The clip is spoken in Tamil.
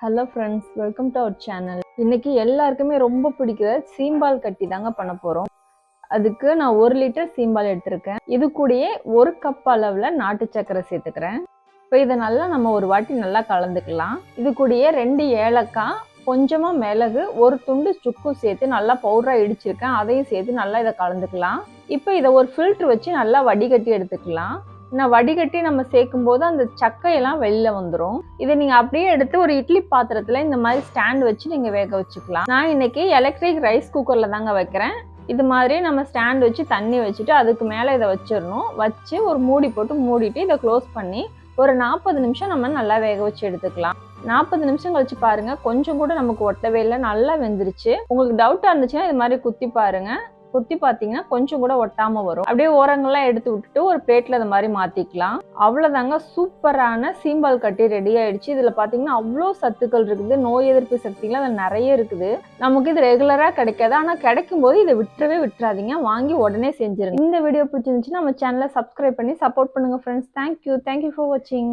Hello friends welcome to our channel இன்னைக்கு எல்லாருக்குமே ரொம்ப பிடிக்கிற சீம்பால் கட்டி தாங்க பண்ண போகிறோம் அதுக்கு நான் ஒரு லிட்டர் சீம்பால் எடுத்திருக்கேன். இது கூடயே ஒரு கப் அளவில் நாட்டு சக்கரை சேர்த்துக்கிறேன். இப்போ இதை நல்லா நம்ம ஒரு வாட்டி நல்லா கலந்துக்கலாம். இது கூடயே ரெண்டு ஏலக்காய் கொஞ்சமாக மிளகு ஒரு துண்டு சுக்கும் சேர்த்து நல்லா பவுடராக இடிச்சிருக்கேன். அதையும் சேர்த்து நல்லா இதை கலந்துக்கலாம். இப்போ இதை ஒரு ஃபில்ட்ரு வச்சு நல்லா வடிகட்டி எடுத்துக்கலாம். நான் வடிகட்டி நம்ம சேர்க்கும் போது அந்த சக்கையெல்லாம் வெளில வந்துடும் இதை நீங்கள் அப்படியே எடுத்து ஒரு இட்லி பாத்திரத்தில் இந்த மாதிரி ஸ்டாண்ட் வச்சு நீங்கள் வேக வச்சுக்கலாம். நான் இன்னைக்கு எலக்ட்ரிக் ரைஸ் குக்கரில் தாங்க வைக்கிறேன். இது மாதிரி நம்ம ஸ்டாண்ட் வச்சு தண்ணி வச்சுட்டு அதுக்கு மேலே இதை வச்சிடணும். வச்சு ஒரு மூடி போட்டு மூடிட்டு இதை க்ளோஸ் பண்ணி ஒரு நாற்பது நிமிஷம் நம்ம நல்லா வேக வச்சு எடுத்துக்கலாம். நாற்பது நிமிஷம் கழிச்சு பாருங்க கொஞ்சம் கூட நமக்கு ஒட்டவே இல்லை நல்லா வெந்துருச்சு. உங்களுக்கு டவுட்டாக இருந்துச்சுன்னா இது மாதிரி குத்தி பாருங்க. குத்தி பார்த்தீங்கன்னா கொஞ்சம் கூட ஒட்டாமல் வரும். அப்படியே ஓரங்கள்லாம் எடுத்து விட்டுட்டு ஒரு பிளேட்ல அது மாதிரி மாற்றிக்கலாம் அவ்வளோதாங்க சூப்பரான சீம்பால் கட்டி ரெடி ஆயிடுச்சு. இதில் பார்த்தீங்கன்னா அவ்வளோ சத்துக்கள் இருக்குது. நோய் எதிர்ப்பு சக்திகள் அதில் நிறைய இருக்குது. நமக்கு இது ரெகுலராக கிடைக்காது. ஆனால் கிடைக்கும் போது இதை விட்டுறவே விட்டுறாதீங்க. வாங்கி உடனே செஞ்சிருங்க. இந்த வீடியோ பிடிச்சிருந்துச்சுன்னா நம்ம சேனலை சப்ஸ்கிரைப் பண்ணி சப்போர்ட் பண்ணுங்க ஃப்ரெண்ட்ஸ் தேங்க்யூ தேங்க்யூ ஃபார் வாட்சிங்